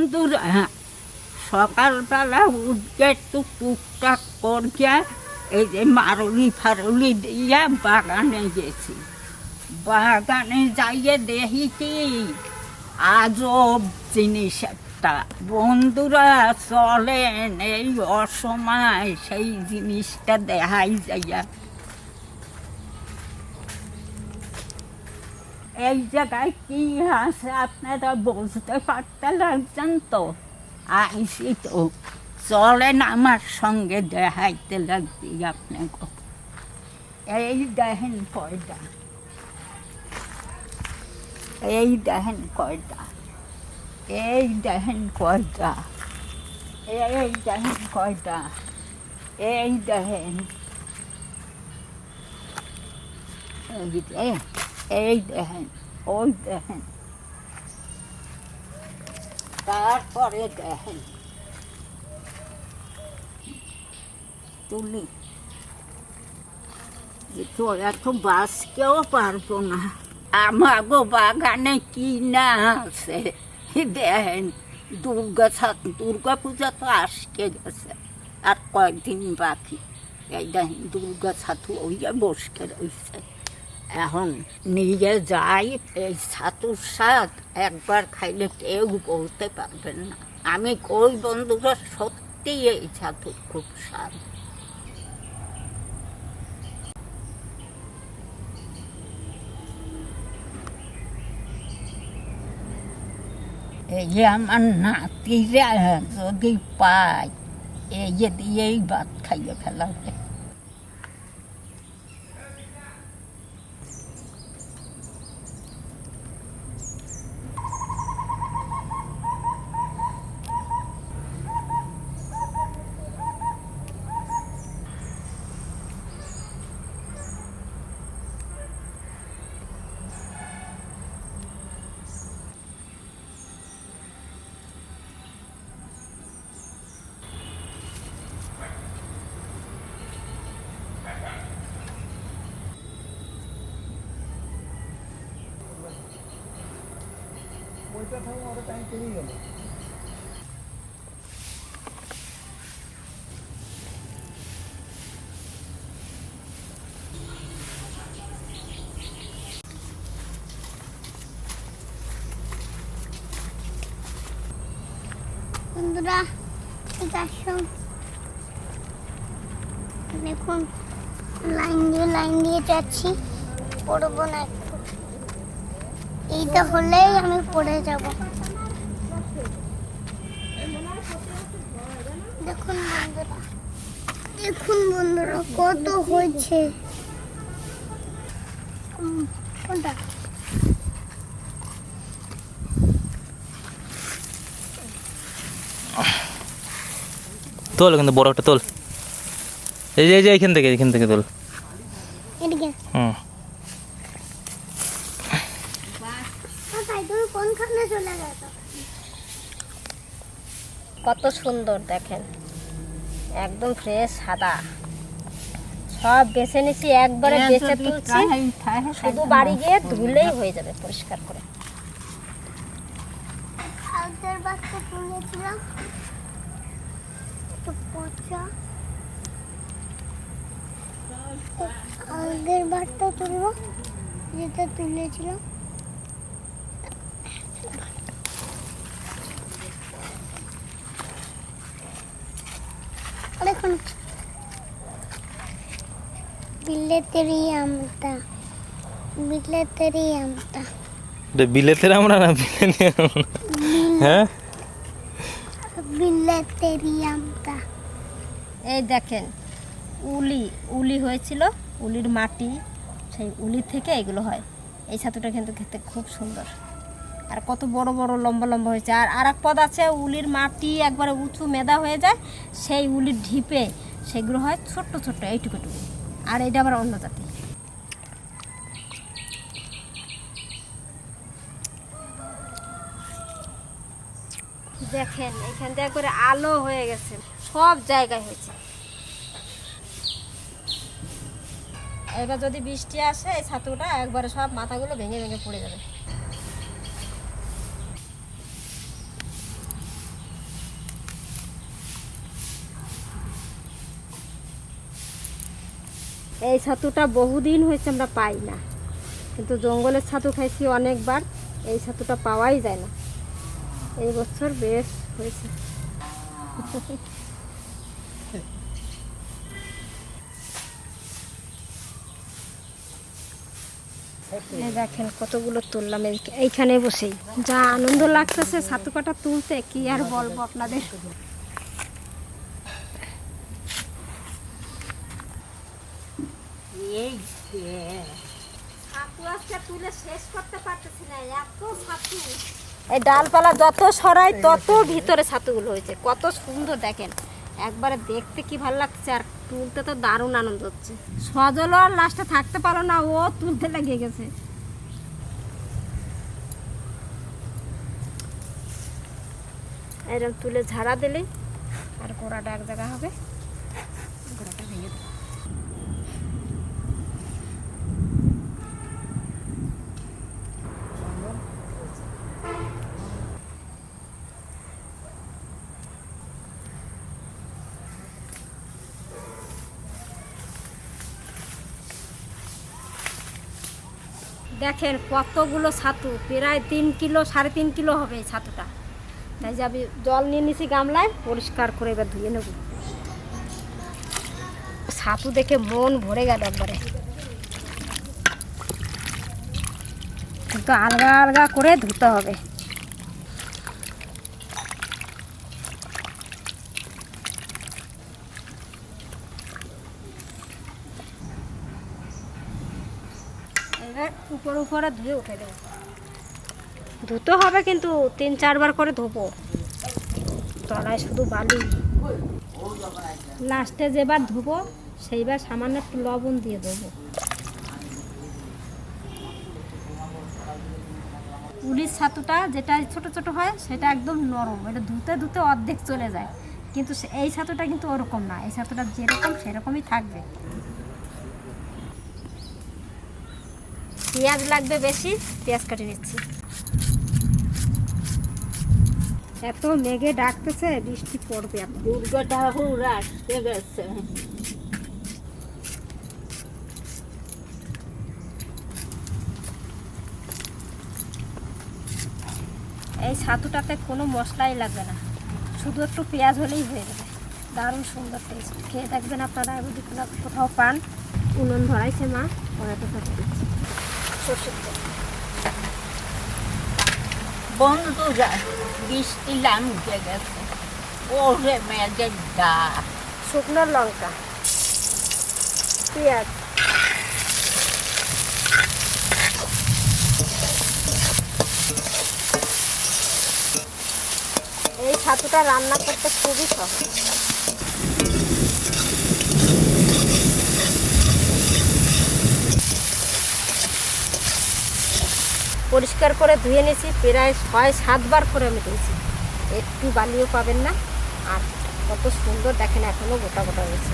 বন্ধুরা সকালবেলা উঠে একটু টুকটাক করছে এই যে মারুলি ফারুলি দিয়ে বাগানে গেছি। বাগানে যাইয়ে দেখি কি আজব জিনিস একটা। বন্ধুরা, চলেন, এই অসময় সেই জিনিসটা দেখাই যাইয়া। এই জায়গায় কি আছে আপনারা বুঝতে পারতে লাগছেন তো? আইসি তো। চলেন আমার সঙ্গে দেখাইতে লাগবে আপনাকে। এই দেখেন কয়টা। এই দেখেন কয়টা। এই দেখেন কয়টা। এই দেখেন কয়টা। এই দেখেন। এই এই দেখেন, ওই দেখেন। তারপরে দেখেন, তুলি। এ তো বাসকেও পারব না। আমাগো বাগানে কি না আছে? দেখেন, দুর্গা দুর্গা পূজা তো আসকে গেছে, আর কয়েকদিন বাকি। এই দেখেন, দুর্গা ছাতু ওইয়া বসকে রয়েছে এখন নিজে যাই, এই ছাতুর স্বাদ একবার খাইলে কেউ বলতে পারবেন না। আমি কই বন্ধুরা, সত্যি এই ছাতুর খুব স্বাদ। এই যে আমার নাতিরা যদি পাই এই যে দিয়েই ভাত খাইয়ে ফেলাবে বন্ধুরা ঠিক আসো দেখুন, লাইন দিয়ে লাইন দিয়ে যাচ্ছি, পড়ব না একটু। এইটা হলেই আমি পড়ে যাব। দেখুন বন্ধুরা দেখুন বন্ধুরা, কত হয়েছে। তোল কিন্তু বড় একটা তোল। এই যে এই যে, এইখান থেকে এখান থেকে তোল এদিকে হুম ভাই তুমি কোনখানে চলে গেছো কত সুন্দর দেখেন। একদম ফ্রেশ সাদা। সব বেছে নিছি একবারে বেছে তুলছি। শুধু বাড়ি গিয়ে ধুলেই হয়ে যাবে পরিষ্কার করে। আগের বারটা তুলবো যেটা তুলেছিলাম দেখুন বিলেতেরই আমটা বিলেতেরই আমটা এটা বিলেতের আমরা না বিলেতে হ্যাঁ? বিলেতেরই আমটা এই দেখেন উলি উলি হয়েছিল উলির মাটি সেই উলি থেকে এগুলো হয়। এই ছাতুটা কিন্তু খেতে খুব সুন্দর। আর কত বড় বড় লম্বা লম্বা হয়েছে। আর আর এক পদ আছে, উলির মাটি একবারে উঁচু মেদা হয়ে যায়, সেই উলির ঢিপে সেগুলো হয় ছোট্ট ছোট্ট এইটুকুটুকু আর এটা আবার অন্য জাতি। দেখেন, এখান থেকে একবারে আলো হয়ে গেছে, সব জায়গায় হয়েছে। এবার যদি বৃষ্টি আসে, এই ছাতুটা একবারে সব মাথাগুলো ভেঙে ভেঙে পড়ে যাবে। এই ছাতুটা বহুদিন হয়েছে আমরা পাই না। কিন্তু জঙ্গলের ছাতু খাইছি অনেকবার, এই ছাতুটা পাওয়াই যায় না। এই বছর বেশ হয়েছে। দেখেন কতগুলো তুললাম এই- এইখানে বসেই। যা আনন্দ লাগতেছে ছাতু কাটা তুলতে, কি আর বলব আপনাদের? এই ডালপালা যত সরাই, তত ভিতরে ছাতুগুলো হয়েছে। কত সুন্দর দেখেন। একবারে দেখতে কি ভালো লাগছে, আর তুলতে তো দারুণ আনন্দ হচ্ছে। সজলও আর লাস্টে থাকতে পারো না, ও তুলতে লেগে গেছে। এরকম তুলে ঝাড়া দিলে আর গোড়াটা এক জায়গা হবে, গোড়াটা ভেঙে দেবো। দেখেন কতগুলো ছাতু, প্রায় তিন কিলো, সাড়ে তিন কিলো হবে এই ছাতুটা। তাই যাবি জল নিয়ে নিছি গামলায়, পরিষ্কার করে এবার ধুয়ে নেব। ছাতু দেখে মন ভরে গেল একবারে। কিন্তু আলগা আলগা করে ধুতে হবে। এবার উপর উপরে ধুয়ে উঠে দেবো ধুতে হবে কিন্তু তিন চারবার করে ধোবো। তলায় শুধু বালি। লাস্টে যেবার ধুবো, সেইবার সামান্য একটু লবণ দিয়ে দেবো। উলিশ ছাতুটা যেটা ছোট ছোট হয়, সেটা একদম নরম। এটা ধুতে ধুতে অর্ধেক চলে যায়। কিন্তু এই ছাতুটা কিন্তু ওরকম না। এই ছাতুটা যেরকম, সেরকমই থাকবে। পেঁয়াজ লাগবে বেশি পেঁয়াজ কাটে নিচ্ছি। এত মেঘে ডাকতেছে বৃষ্টি পড়বে দুর্গা ঠাকুর আসতে গেছে এই ছাতুটাতে কোনো মশলাই লাগবে না। শুধু একটু পেঁয়াজ হলেই হয়ে যাবে। দারুণ সুন্দর টেস্ট খেয়ে দেখবেন আপনারা যদি কোথাও- পান উনুন ধরাইছে মা সর্ষের তেল বন্ধুরা বৃষ্টি গেছে ওরে মেঘের ডাক শুকনো লঙ্কা এই ছাতুটা রান্না করতে খুবই সহজ। পরিষ্কার করে ধুয়ে নিয়েছি, প্রায় ছয় সাতবার করে আমি ধুয়েছি। একটু বালিও পাবেন না, আর কত সুন্দর দেখেন এখনও গোটা গোটা হয়েছে।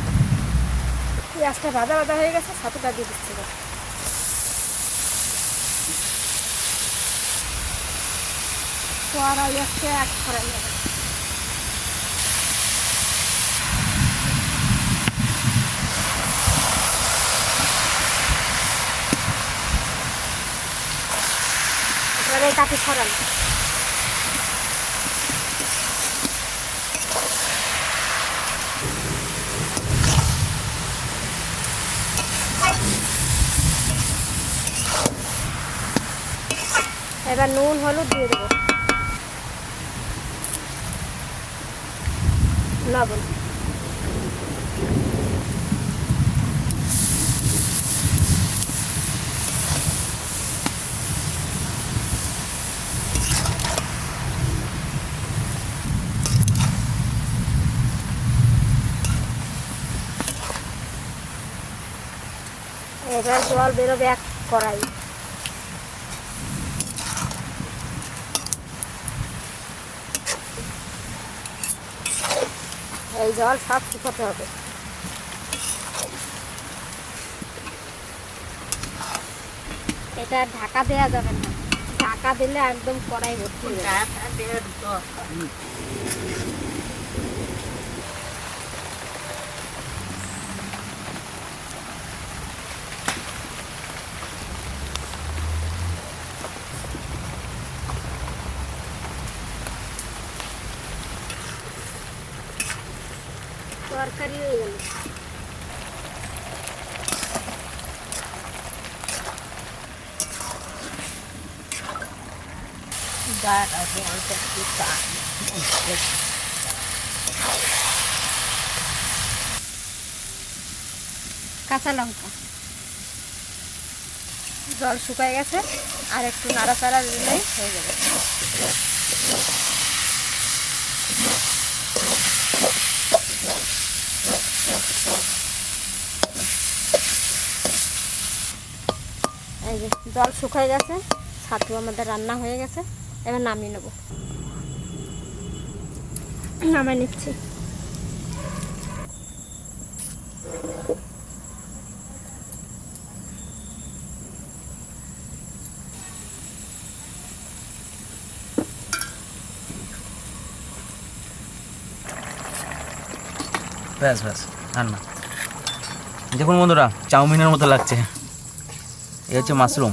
পেঁয়াজটা ভাজা ভাজা হয়ে গেছে, ছাতুটা দিয়ে দিচ্ছি এবার। কড়াই আছে এক কড়াই এবার কাঠি ছড়ান এবার নুন হলুদ দিয়ে দেবো। লবণ। এবার জল বেরোবে এক কড়াই। এই জল সব শুকোতে হবে। এটা ঢাকা দেওয়া যাবে না। ঢাকা দিলে একদম কড়াই ভর্তি হয়ে যাবে। টাকা দেড় দরকার নেই। তরকারি হয়ে গেল দাঁড়া জলটা একটু টান। কাঁচা লঙ্কা। জল শুকায় গেছে, আর একটু নাড়াচাড়া দিলেই হয়ে যাবে। এই জল শুকায় গেছে, ছাতু আমাদের রান্না হয়ে গেছে। এবার নামিয়ে নেব। নামাই নিচ্ছি। ব্যাস ব্যাস রান্না দেখুন বন্ধুরা চাউমিনের মতো লাগছে। এ হচ্ছে মাশরুম।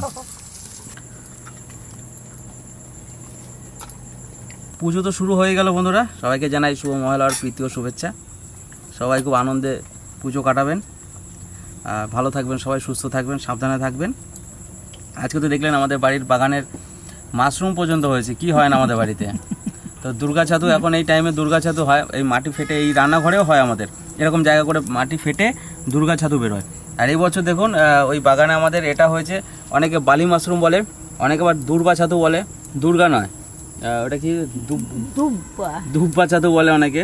পুজো তো শুরু হয়ে গেল বন্ধুরা। সবাইকে জানাই শুভ মহালয়ার প্রীতি ও শুভেচ্ছা। সবাই খুব আনন্দে পুজো কাটাবেন। ভালো থাকবেন, সবাই সুস্থ থাকবেন, সাবধানে থাকবেন। আজকে তো দেখলেন আমাদের বাড়ির বাগানের মাশরুম পর্যন্ত হয়েছে। কি হয় না আমাদের বাড়িতে? তো দুর্গা ছাতু এখন এই টাইমে দুর্গা ছাতু হয়, এই মাটি ফেটে, এই রান্নাঘরেও হয় আমাদের। এরকম জায়গা করে মাটি ফেটে দুর্গা ছাতু বেরোয় আর এই বছর দেখুন ওই বাগানে আমাদের এটা হয়েছে, অনেকে বালি মাশরুম বলে, অনেকে আবার দুর্গা ছাতু বলে। দুর্গা নয় ওটা কি দুব্বা। ছাতু বলে অনেকে।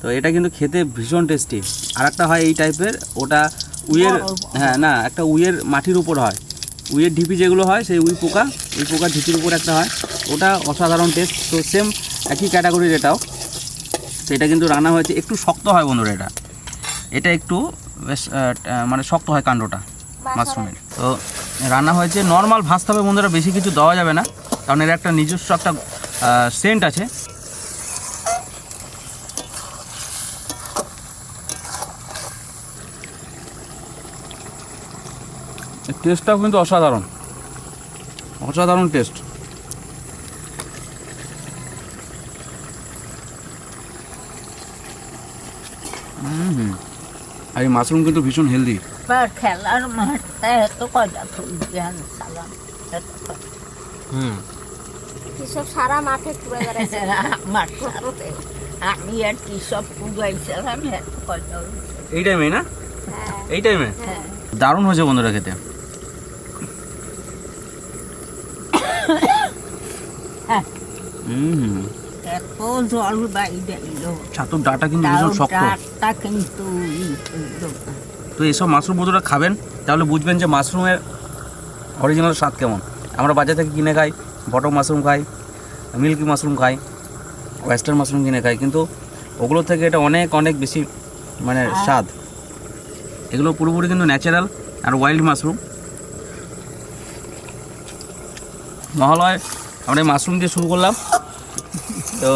তো এটা কিন্তু খেতে ভীষণ টেস্টি আর একটা হয় এই টাইপের ওটা উইয়ের। হ্যাঁ না একটা উইয়ের মাটির উপর হয়। উইয়ের ঢিপি যেগুলো হয় সেই উই পোকা উই পোকার ঢিপির উপর একটা হয়। ওটা অসাধারণ টেস্ট তো সেম একই ক্যাটাগরির এটাও। তো এটা কিন্তু রান্না হয়েছে। একটু শক্ত হয় বন্ধুরা এটা। এটা একটু বেশ মানে শক্ত হয় কাণ্ডটা মাশরুমের। তো রান্না হয়েছে। নর্মাল ভাজতে হবে বন্ধুরা বেশি কিছু দেওয়া যাবে না। কারণ এর একটা নিজস্ব একটা সেন্ট আছে। টেস্টটাও কিন্তু অসাধারণ। অসাধারণ টেস্ট হুম আর এই মাশরুম কিন্তু ভীষণ হেলদি খেলার মাঠটা এত কজা কজা। হুম। কৃষক সারা মাঠে ঘুরে বেড়াইছে? আমার সাথে আমি আর কি সব এত এই টাইমে না? হ্যাঁ। এই টাইমে? হ্যাঁ। দারুণ হয়েছে বন্ধুরা খেতে। হ্যাঁ। হুম এত জল ছাতুর ডাটা কিন্তু ভীষণ শক্ত। কিন্তু। তো এইসব মাশরুম বন্ধুরা খাবেন তাহলে বুঝবেন যে মাশরুমের অরিজিনাল স্বাদ কেমন। আমরা বাজার থেকে কিনে খাই বটম মাশরুম খাই মিল্কি মাশরুম খাই ওয়েস্টার্ন মাশরুম কিনে খাই কিন্তু ওগুলো থেকে এটা অনেক অনেক বেশি মানে স্বাদ। এগুলো পুরোপুরি কিন্তু ন্যাচারাল আর ওয়াইল্ড মাশরুম। মহালয় আমরা মাশরুম দিয়ে শুরু করলাম। তো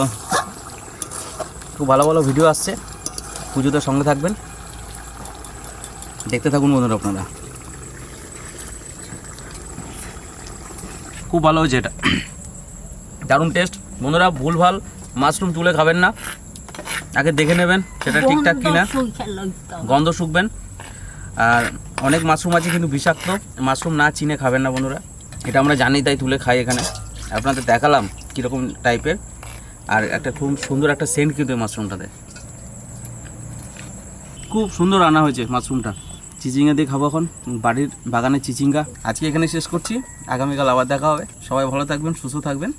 খুব ভালো ভালো ভিডিও আসছে। পুজোতে সঙ্গে থাকবেন। দেখতে থাকুন বন্ধুরা আপনারা। খুব ভালো হয়েছে এটা। দারুণ টেস্ট বন্ধুরা ভুলভাল মাশরুম তুলে খাবেন না। আগে দেখে নেবেন সেটা ঠিকঠাক কিনা। গন্ধ শুকবেন। আর অনেক মাশরুম আছে কিন্তু বিষাক্ত। মাশরুম না চিনে খাবেন না বন্ধুরা। এটা আমরা জানি তাই তুলে খাই এখানে। আপনাদের দেখালাম কীরকম টাইপের আর একটা খুব সুন্দর একটা সেন্ট কিন্তু এই মাশরুমটাতে খুব সুন্দর রান্না হয়েছে মাশরুমটা চিচিঙ্গা দিয়ে খাব এখন। বাড়ির বাগানের চিচিঙ্গা। আজকে এখানে শেষ করছি। আগামীকাল আবার দেখা হবে। সবাই ভালো থাকবেন, সুস্থ থাকবেন।